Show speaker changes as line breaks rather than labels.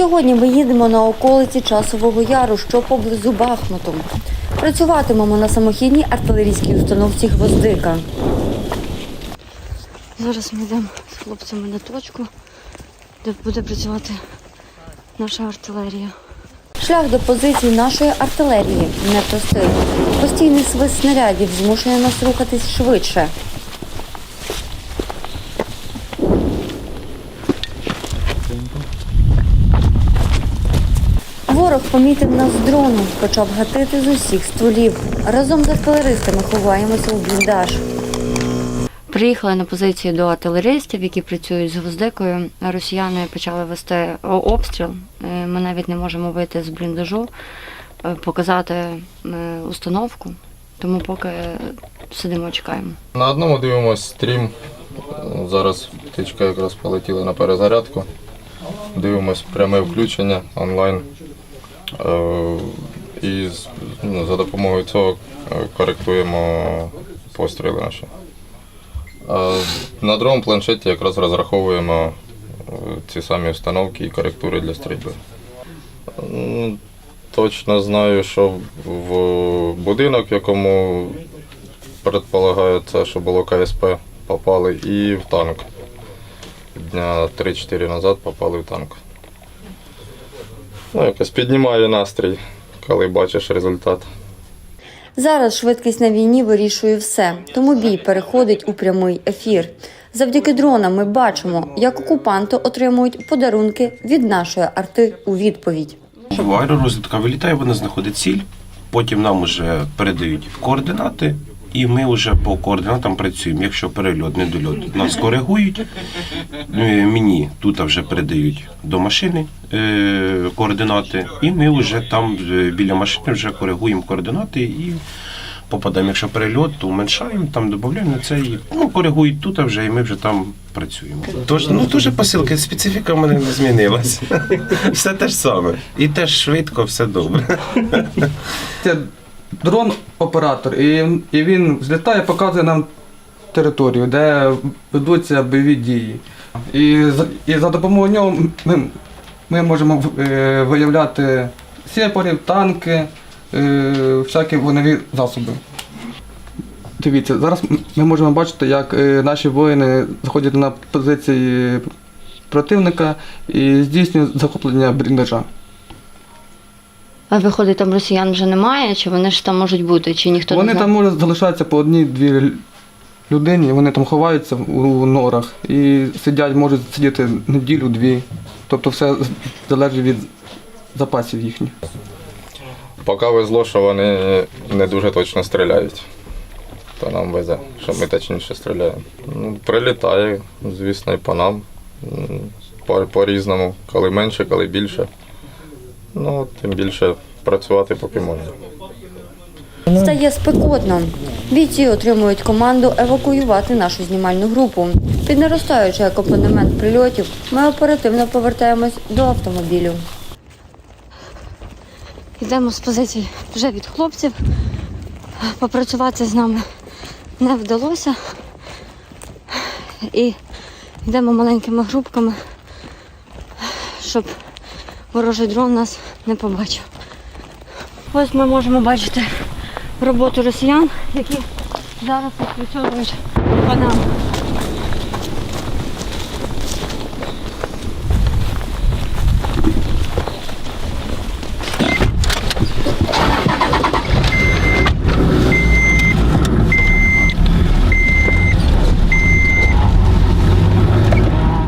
Сьогодні ми їдемо на околиці Часового Яру, що поблизу Бахмуту. Працюватимемо на самохідній артилерійській установці Гвоздика. Зараз ми йдемо з хлопцями на точку, де буде працювати наша артилерія. Шлях до позицій нашої артилерії непростий. Постійний свист снарядів змушує нас рухатись швидше. Ворог помітив нас з дрону, почав гатити з усіх стволів. Разом з артилеристами ховаємося у бліндаж. Приїхали на позиції до артилеристів, які працюють з гвоздикою. Росіяни почали вести обстріл. Е, Ми навіть не можемо вийти з бліндажу, е, показати е, установку. Тому поки сидимо, чекаємо.
На одному дивимося стрім. Зараз птичка якраз полетіла на перезарядку. Дивимось пряме включення онлайн. Е, І ну, за допомогою цього е, коректуємо постріли наші. На другому планшеті якраз розраховуємо е, ці самі установки і коректури для стрільби. Ну, Точно знаю, що в будинок, в якому предполагається, що було КСП, попали і в танк. Дня 3-4 назад попали в танк. Ну, якось піднімає настрій, коли бачиш результат.
Зараз швидкість на війні вирішує все, тому бій переходить у прямий ефір. Завдяки дронам ми бачимо, як окупанти отримують подарунки від нашої арти у відповідь.
Аеророзвідка вилітає, вона знаходить ціль, потім нам вже передають координати, і ми вже по координатам працюємо. Якщо перельот, недольот, нас коригують. Е, Мені тут вже передають до машини е, координати, і ми вже там е, біля машини вже коригуємо координати і попадаємо. Якщо перельот, то уменшаємо, там додаємо це і ну, коригують тут а вже, і ми вже там працюємо. Тож, ну дуже посилки, специфіка в мене не змінилась. Все те ж саме. І теж швидко, все добре.
Дрон-оператор, і, і він злітає, показує нам територію, де ведуться бойові дії. І і за допомогою нього ми, ми можемо е, виявляти сепарів, танки, е, всякі вогневі засоби. Дивіться, зараз ми можемо бачити, як е, наші воїни заходять на позиції противника і здійснюють захоплення бліндажа.
А виходить, там росіян вже немає, чи вони ж там можуть бути, чи ніхто
Вони
не
там
знає?
можуть залишатися по одній-дві людині, вони там ховаються у норах і сидять, можуть сидіти неділю-дві. Тобто все залежить від запасів їхніх.
Поки везло, що вони не дуже точно стріляють. То нам везе, що ми точніше стріляємо. Ну, прилітає, звісно, і по нам. По-різному, коли менше, коли більше. Ну, тим більше працювати поки можна.
Стає спекотно. Бійці отримують команду евакуювати нашу знімальну групу. Під наростаючий акомпанемент прильотів ми оперативно повертаємось до автомобілю. Йдемо з позицій вже від хлопців. Попрацювати з нами не вдалося. І йдемо маленькими групками, щоб ворожий дрон нас не побачив. Ось ми можемо бачити роботу росіян, які зараз відпрацьовують по нам.